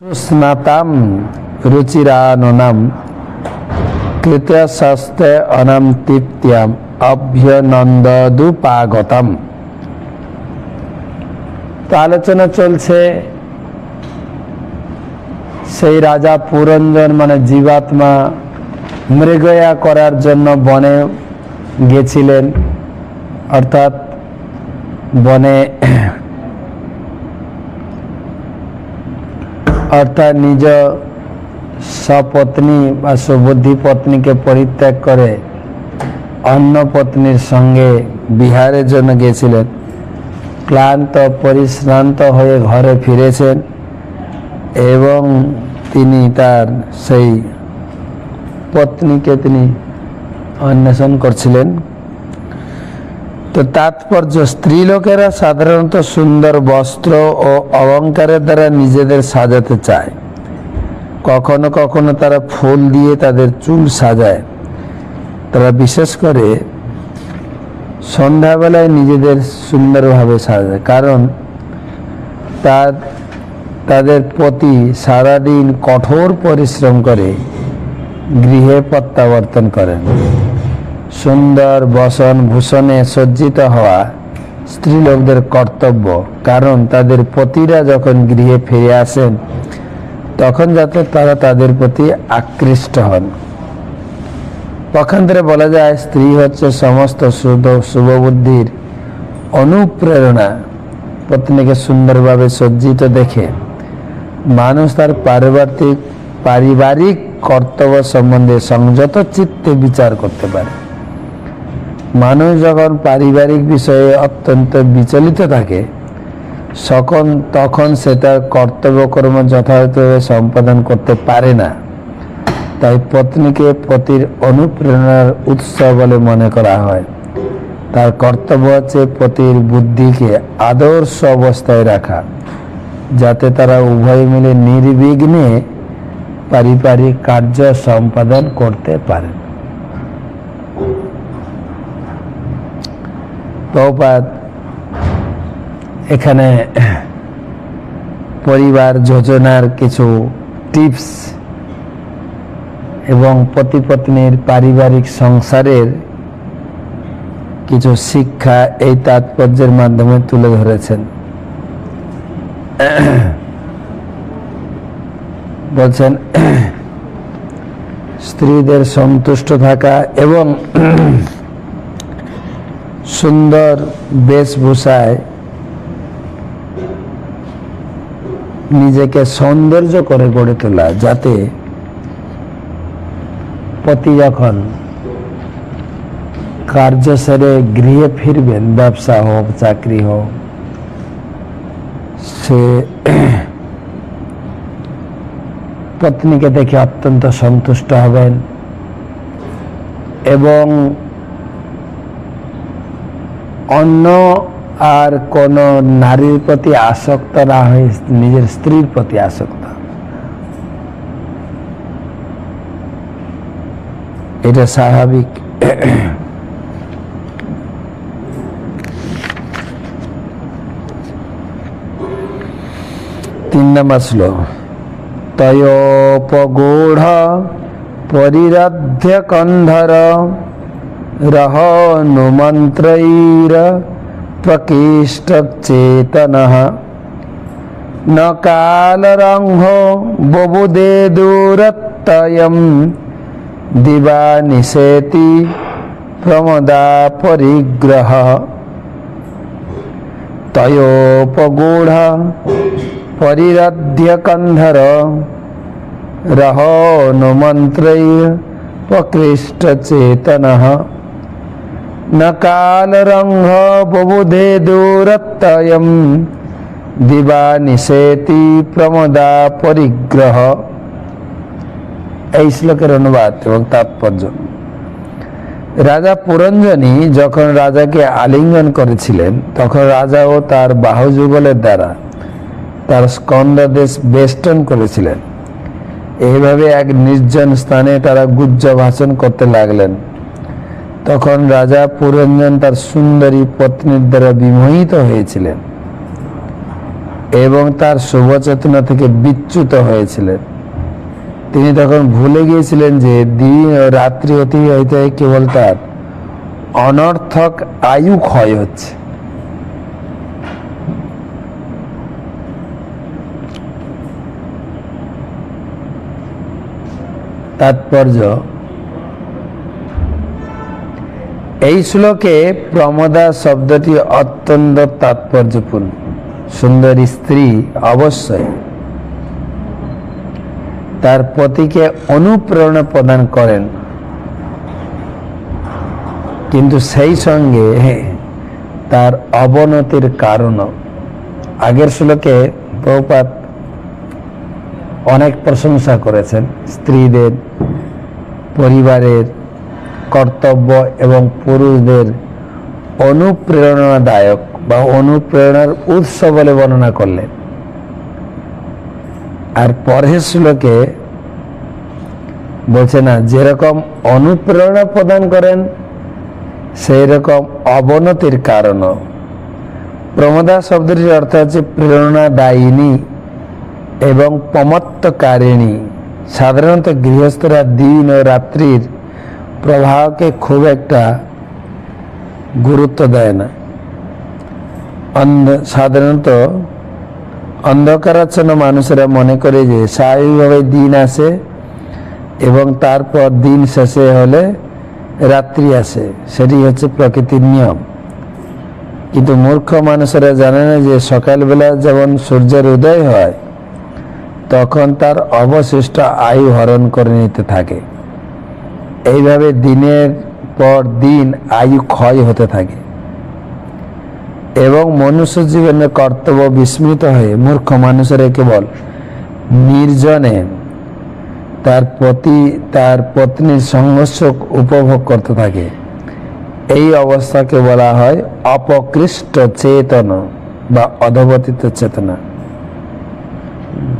স্নাতাম রুচিরাননাম কৃতশস্তে অনাম তৃপ্তিয়াম অভ্যনন্দদুপাগতম। তো আলোচনা চলছে, সেই রাজা পুরঞ্জন মানে জীবাত্মা মৃগয়া করার জন্য বনে গেছিলেন। অর্থাৎ বনে অর্থাৎ নিজ সপত্নী বা সুবুদ্ধি পত্নীকে পরিত্যাগ করে অন্য পত্নীর সঙ্গে বিহারের জন্য গেছিলেন ক্লান্ত, পরিশ্রান্ত হয়ে ঘরে ফিরেছেন এবং তিনি তার সেই পত্নীকে তিনি অন্বেষণ করছিলেন। তো তাৎপর্য স্ত্রী লোকেরা সাধারণত সুন্দর বস্ত্র ও অলঙ্কারের দ্বারা নিজেদের সাজাতে চায়। কখনো কখনো তারা ফুল দিয়ে তাদের চুল সাজায়। তারা বিশেষ করে সন্ধ্যাবেলায় নিজেদের সুন্দরভাবে সাজায়। কারণ তার, তাদের প্রতি সারাদিন কঠোর পরিশ্রম করে গৃহে প্রত্যাবর্তন করেন। সুন্দর বসন ভূষণে সজ্জিত হওয়া স্ত্রীলোকদের কর্তব্য। কারণ তাদের পতিরা যখন গৃহে ফিরে আসেন, তখন যাতে তারা তাদের প্রতি আকৃষ্ট হন। পক্ষান্তরে বলা যায়, স্ত্রী হচ্ছে সমস্ত শুভ, শুভবুদ্ধির অনুপ্রেরণা। পত্নীকে সুন্দরভাবে সজ্জিত দেখে মানুষ তার পারিবারিক পারিবারিক কর্তব্য সম্বন্ধে সংযত চিত্তে বিচার করতে পারে। মানুষ যখন পারিবারিক বিষয়ে অত্যন্ত বিচলিত থাকে। সকল তখন সে তার কর্তব্যকর্ম যথাযথভাবে সম্পাদন করতে পারে না। তাই পত্নীকে পতির অনুপ্রেরণার উৎস বলে মনে করা হয়। তার কর্তব্য হচ্ছে পতির বুদ্ধিকে আদর্শ অবস্থায় রাখা, যাতে তারা উভয় মিলে নির্বিঘ্নে পারিবারিক কার্য সম্পাদন করতে পারেন। প্রপাত এখানে পরিবার যোজনার কিছু টিপস এবং পতি পত্নীর পারিবারিক সংসারের কিছু শিক্ষা এই তাৎপর্যের মাধ্যমে তুলে ধরেছেন। বলছেন, স্ত্রীদের সন্তুষ্ট থাকা এবং সুন্দর বেশভূষায় নিজেকে সৌন্দর্য করে গড়ে তোলা, যাতে পতি যখন কার্য সেরে গৃহে ফিরবেন, ব্যবসা হোক, চাকরি হোক, সে পত্নীকে দেখে অত্যন্ত সন্তুষ্ট হবেন এবং অন্য আর কোন নারীর প্রতি আসক্ত না হয়ে নিজের স্ত্রীর প্রতি আসক্ত। এটা স্বাভাবিক। তিন নম্বর শ্লোক। তয়োপগূঢ় পরিরধ্য কন্ধর ন কালরঙ্ঘ ববুদে দূরত্তয়ম দিবা নিষেতি প্রমদা পরিগ্রহ তয়োপগূঢ় পরিরধ্য কন্ধর রহনুমন্ত্রৈর প্রকৃষ্টচেতনः न कालरङ्घ बबुधे दूरत्तयं দিবা নিষেতি প্রমদা পরিগ্রহ এই শ্লোকের অনুবাদ এবং তাৎপর্য রাজা পুরঞ্জনী যখন রাজাকে আলিঙ্গন করেছিলেন তখন রাজা ও তার বাহুযুগলের দ্বারা তার স্কন্দ দেশ বেষ্টন করেছিলেন এইভাবে এক নির্জন স্থানে তারা গুজ্জ ভাষণ করতে লাগলেন তখন রাজা পুরঞ্জন তার সুন্দরী পত্নীর দ্বারা বিমোহিত হয়েছিলেন এবং তার শুভচেতনা থেকে বিচ্যুত হয়েছিলেন। তিনি তখন ভুলে গিয়েছিলেন যে দিন ও রাত্রি অতিবাহিত হয়ে কেবল তার অনর্থক আয়ু ক্ষয় হচ্ছে। তাৎপর্য এই শ্লোকে প্রমদা শব্দটি অত্যন্ত তাৎপর্যপূর্ণ। সুন্দর স্ত্রী অবশ্যই তার পতিকে অনুপ্রেরণা প্রদান করেন। কিন্তু সেই সঙ্গে তার অবনতির কারণও। আগের শ্লোকে প্রপাত অনেক প্রশংসা করেছেন। স্ত্রীদের, পরিবারের কর্তব্য এবং পুরুষদের অনুপ্রেরণাদায়ক বা অনুপ্রেরণার উৎস বলে বর্ণনা করলেন। আর পরের শ্লোকে বলছে না, যেরকম অনুপ্রেরণা প্রদান করেন সেই রকম অবনতির কারণও। প্রমদা শব্দটির অর্থ হচ্ছে প্রেরণা দায়িনী এবং প্রমত্তকারিণী। সাধারণত গৃহস্থরা দিন ও রাত্রির প্রবাহকে খুব একটা গুরুত্ব দেয় না। অন্ধ, সাধারণত অন্ধকারাচ্ছন্ন মানুষেরা মনে করে যে স্বাভাবিকভাবে দিন আসে এবং তারপর দিন শেষে হলে রাত্রি আসে। সেটি হচ্ছে প্রকৃতির নিয়ম। কিন্তু মূর্খ মানুষেরা জানে না যে সকালবেলা যেমন সূর্যের উদয় হয়, তখন তার অবশিষ্ট আয়ু হরণ করে নিতে থাকে। এইভাবে দিনের পর দিন আয়ু ক্ষয় হতে থাকে। এবং মনুষ্য জীবনের কর্তব্য বিস্মৃত হয়ে মূর্খ মানুষেরা কেবল নির্জনে তার প্রতি, তার পত্নীর সংঘর্ষ উপভোগ করতে থাকে। এই অবস্থাকে বলা হয় অপকৃষ্ট চেতন বা অধবতিত চেতনা।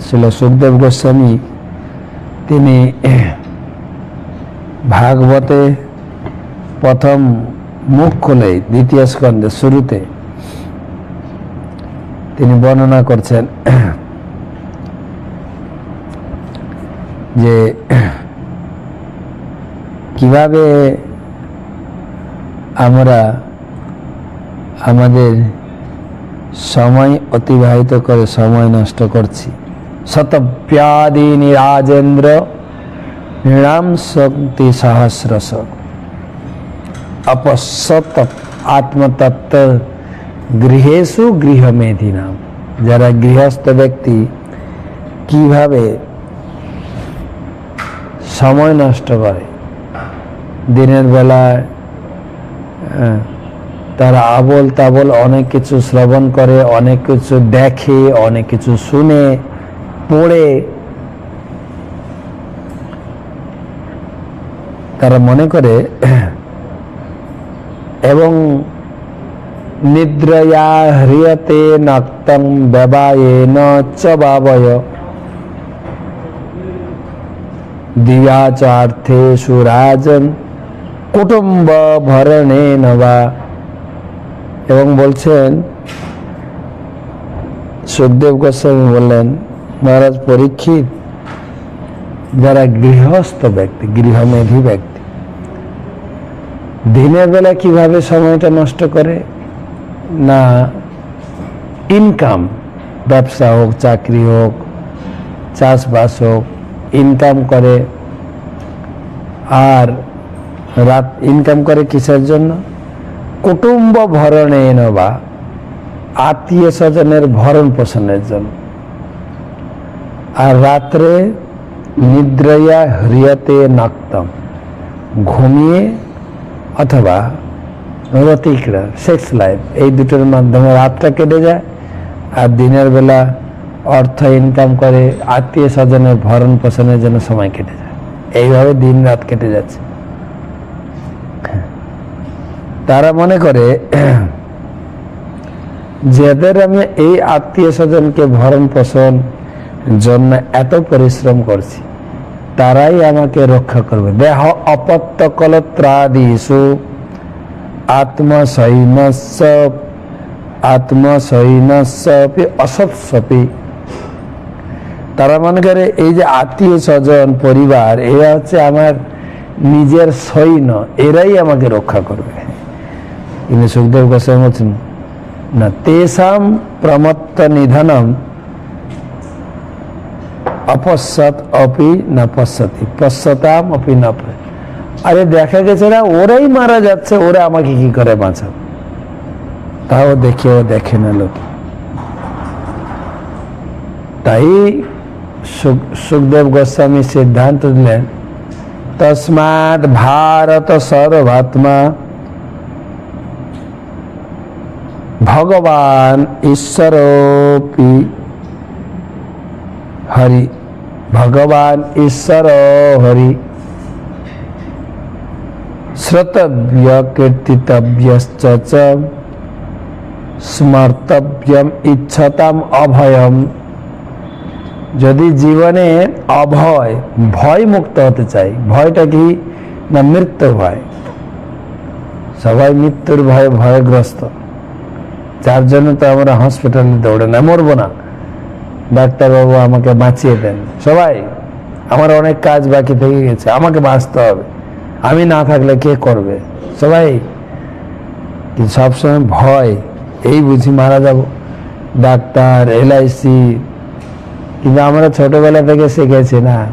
ছিল সুখদেব গোস্বামী, তিনি ভাগবতে প্রথম মুখ খুলে দ্বিতীয় স্কন্ধে শুরুতে তিনি বর্ণনা করছেন যে কীভাবে আমরা আমাদের সময় অতিবাহিত করে সময় নষ্ট করছি। শতব্যাদিনী রাজেন্দ্র নৃণাম শক্তি সহস্রশ অপসত আত্মতত্ত্ব গৃহেশু গৃহমেধি নাম যারা গৃহস্থ ব্যক্তি কীভাবে সময় নষ্ট করে দিনের বেলায় তারা আবল তাবল অনেক কিছু শ্রবণ করে অনেক কিছু দেখে অনেক কিছু শুনে পড়ে তারা মনে করে, এবং নিদ্রয়া হ্রিয়তে নক্তং ব্যবায়ে ন চ বাবয়। দিয়াচার্থে সুরাজন কুটুম্ব ভরণে নবা। এবং বলছেন, সুখদেব গোস্বামী বললেন, মহারাজ পরীক্ষিত, যারা গৃহস্থ ব্যক্তি, গৃহমেধী ব্যক্তি দিনের বেলা কীভাবে সময়টা নষ্ট করে? না ইনকাম ব্যবসা হোক, চাকরি হোক, চাষবাস হোক ইনকাম করে। আর রাত ইনকাম করে কিসের জন্য? কুটুম্ব ভরণে বা আত্মীয় স্বজনের ভরণ পোষণের জন্য। আর রাত্রে নিদ্রয়া হৃয়তে নাক্তম, ঘুমিয়ে অথবা রতিক্রা সেক্স লাইফ এই দুটোর মাধ্যমে রাতটা কেটে যায় আর দিনের বেলা অর্থ ইনকাম করে আত্মীয় স্বজনের ভরণ পোষণের জন্য সময় কেটে যায়। এইভাবে দিন রাত কেটে যাচ্ছে। তারা মনে করে, যাদের আমি এই আত্মীয় স্বজনকে ভরণ পোষণ জন্য এত পরিশ্রম করছি তারাই আমাকে রক্ষা করবে। দেহ অপত্য কলত্রাদিষু আত্মসৈন্যস্য আত্মসৈনস্বপি অসৎস্বপি তারা মনে এই যে আত্মীয় স্বজন, পরিবার, এরা হচ্ছে আমার নিজের সৈন্য, এরাই আমাকে রক্ষা করবে। কিন্তু সুখদেব গোস্বামী বলছেন, না তেসাম প্রমত্ত নিধনম অপশ্চাৎ অপি না পশ্চাতি পশ্চাতাম অপি না আরে দেখা গেছে না, ওরাই মারা যাচ্ছে, ওরা আমাকে কি করে বাঁচাবে? তাও দেখে ও দেখে না লোক। তাই সুখ- সুখদেব গোস্বামী সিদ্ধান্ত দিলেন তসমাৎ ভারত সর্বাত্মা। ভগবান ঈশ্বরপি হরি। ভগবান ঈশ্বর হরি। কীর্তিতব্যশ্চ চ, স্মর্তব্যম ইচ্ছতাম অভয়ম। যদি জীবনে অভয় ভয় মুক্ত হতে চাই, ভয়টা কি না মৃত্যু ভয়? সবাই মৃত্যুর ভয়ে ভয়গ্রস্ত। যার জন্য তো আমরা হসপিটালে দৌড়ে না, মরবো না। ডাক্তারবাবু আমাকে বাঁচিয়ে দেন। সবাই, আমার অনেক কাজ বাকি থেকে গেছে, আমাকে বাঁচতে হবে। আমি না থাকলে কে করবে? সবাই, সবসময় ভয়, এই বুঝি মারা যাব। ডাক্তার এলআইসি কিন্তু আমরা ছোটবেলা থেকে শিখেছি না।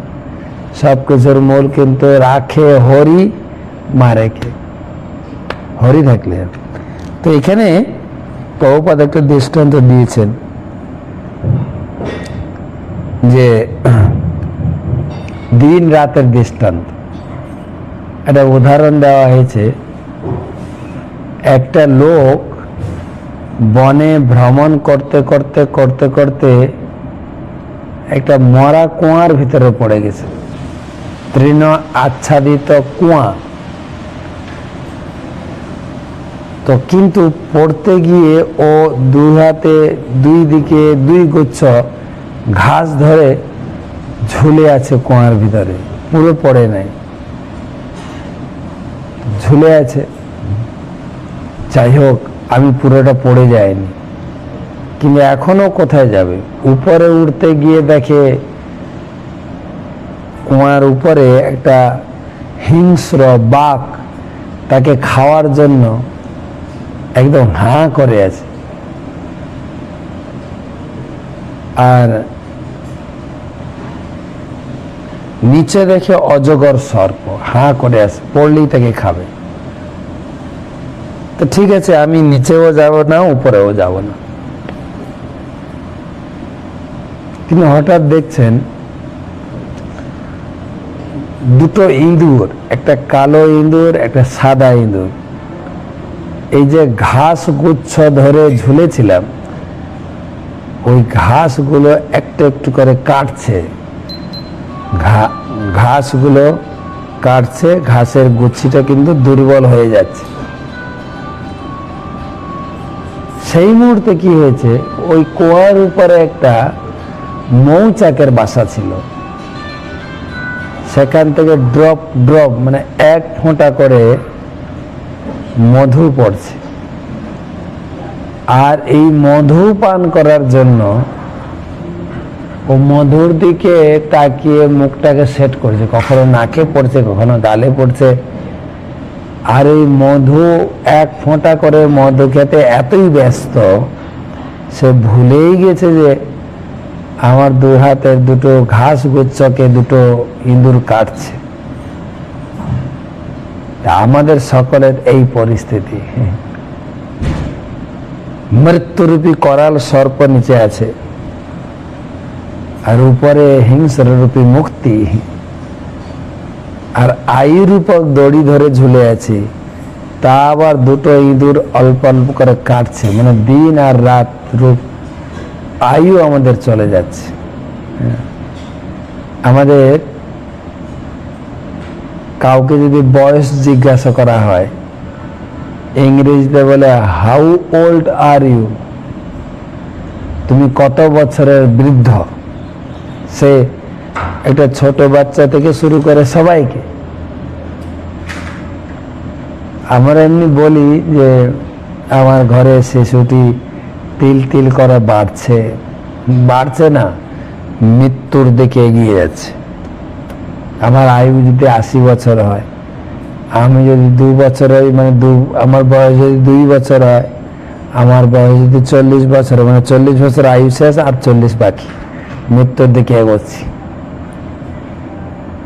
সব কিছুর মূল কিন্তু রাখে হরি, মারে কে? হরি থাকলে। তো এখানে প্রভুপাদ একটা দৃষ্টান্ত দিয়েছেন। যে দিন রাতের দৃষ্টান্ত। একটা উদাহরণ দেওয়া হয়েছে, একটা লোক বনে ভ্রমণ করতে করতে করতে করতে একটা মরা কুয়ার ভিতরে পড়ে গেছে। তৃণ আচ্ছাদিত কুয়া। তো কিন্তু পড়তে গিয়ে ও দুই হাতে দুই দিকে দুই গুচ্ছ ঘাস ধরে ঝুলে আছে কুয়ার ভিতরে, পুরো পড়ে নাই। ঝুলে আছে। যাই হোক, আমি পুরোটা পড়ে যাইনি। কিন্তু এখনও কোথায় যাবে? উপরে উঠতে গিয়ে দেখে কুয়ার উপরে একটা হিংস্র বাঘ তাকে খাওয়ার জন্য একদম হাঁ করে আছে। আর নিচে দেখে অজগর সর্প, হা করে আছে পড়লেই তাকে খাবে। তো ঠিক আছে, আমি নিচেও যাব না, উপরেও যাব না। তিনি হঠাৎ দেখছেন, দুটো ইঁদুর, একটা কালো ইঁদুর, একটা সাদা ইঁদুর। এই যে ঘাস গুচ্ছ ধরে ঝুলেছিলাম ওই ঘাসগুলো একটু একটু করে কাটছে। ঘাসগুলো কাটছে, ঘাসের গুচ্ছিটা কিন্তু দুর্বল হয়ে যাচ্ছে। সেই মুহূর্তে কি হয়েছে, ওই কুয়ার উপরে একটা মৌচাকের বাসা ছিল। সেখান থেকে ড্রপ ড্রপ মানে এক ফোঁটা করে মধু পড়ছে। আর এই মধু পান করার জন্য ও মধুর দিকে তাকিয়ে মুখটাকে সেট করছে। কখনো নাকে পড়ছে, কখনো গালে পড়ছে। আর এই মধু এক ফোঁটা করে মধু খেতে এতই ব্যস্ত, সে ভুলেই গেছে যে আমার দু হাতের দুটো ঘাস গুচ্ছকে দুটো ইঁদুর কাটছে। আমাদের সকলের এই পরিস্থিতি। মৃত্যুরূপী করাল সর্প নিচে আছে। আর উপরে হিংস্র রূপী মুক্তি। আর আয়ুরূপক দড়ি ধরে ঝুলে আছে। তা আবার দুটো ইঁদুর অল্প অল্প করে কাটছে। মানে দিন আর রাত রূপ আয়ু আমাদের চলে যাচ্ছে। আমাদের কাউকে যদি বয়স জিজ্ঞাসা করা হয় ইংরেজিতে বলে হাউ ওল্ড আর ইউ তুমি কত বছরের বৃদ্ধ? সে একটা ছোট বাচ্চা থেকে শুরু করে সবাইকে। আমরা এমনি বলি যে, আমার ঘরে শিশুটি তিল তিল করে বাড়ছে। বাড়ছে না, মৃত্যুর দিকে এগিয়ে যাচ্ছে। আমার আয়ু যদি আশি বছর হয় আমি যদি দু বছর হই মানে দু, আমার বয়স যদি দুই বছর হয়, আমার বয়স যদি চল্লিশ বছর মানে চল্লিশ বছর আয়ু শেষ আর চল্লিশ বাকি। মৃত্যুর দিকে এগোচ্ছি।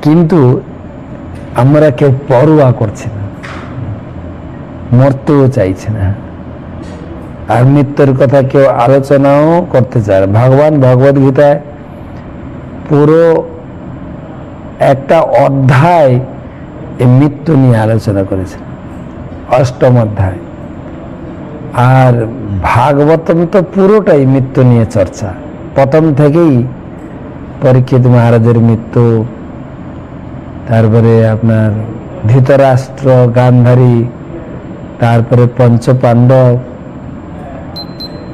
কিন্তু আমরা কেউ পরোয়া করছি না। মরতেও চাইছে না। আর মৃত্যুর কথা কেউ আলোচনাও করতে চায় ভগবান ভগবদ গীতায় পুরো একটা অধ্যায় এই মৃত্যু নিয়ে আলোচনা করেছেন। অষ্টম অধ্যায়। আর ভাগবতম তো পুরোটাই মৃত্যু নিয়ে চর্চা। প্রথম থেকেই পরীক্ষিত মহারাজের মৃত্যু তারপরে আপনার ধৃতরাষ্ট্র গান্ধারী তারপরে পঞ্চ পাণ্ডব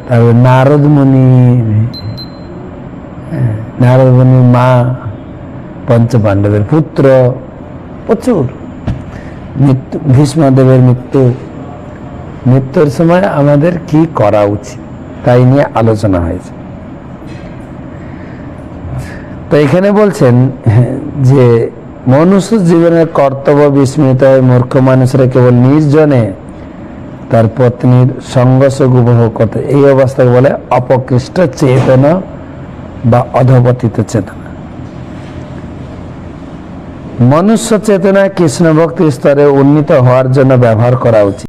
তারপরে নারদ মুনি হ্যাঁ, নারদ মা পঞ্চ পাণ্ডবের পুত্র প্রচুর। মৃত্যু ভীষ্মদেবের মৃত্যু। মৃত্যুর সময় আমাদের কি করা উচিত, তাই নিয়ে আলোচনা হয়েছে। তো এখানে বলছেন যে, মনুষ্য জীবনের কর্তব্য বিস্মৃত হয়ে মূর্খ মানুষরা কেবল নির্জনে তার পত্নীর সুখ উপভোগ করতে, এই অবস্থাকে বলে অপকৃষ্ট চেতনা বা অধপতিত চেতনা। মনুষ্য চেতনা কৃষ্ণ ভক্তি স্তরে উন্নীত হওয়ার জন্য ব্যবহার করা উচিত।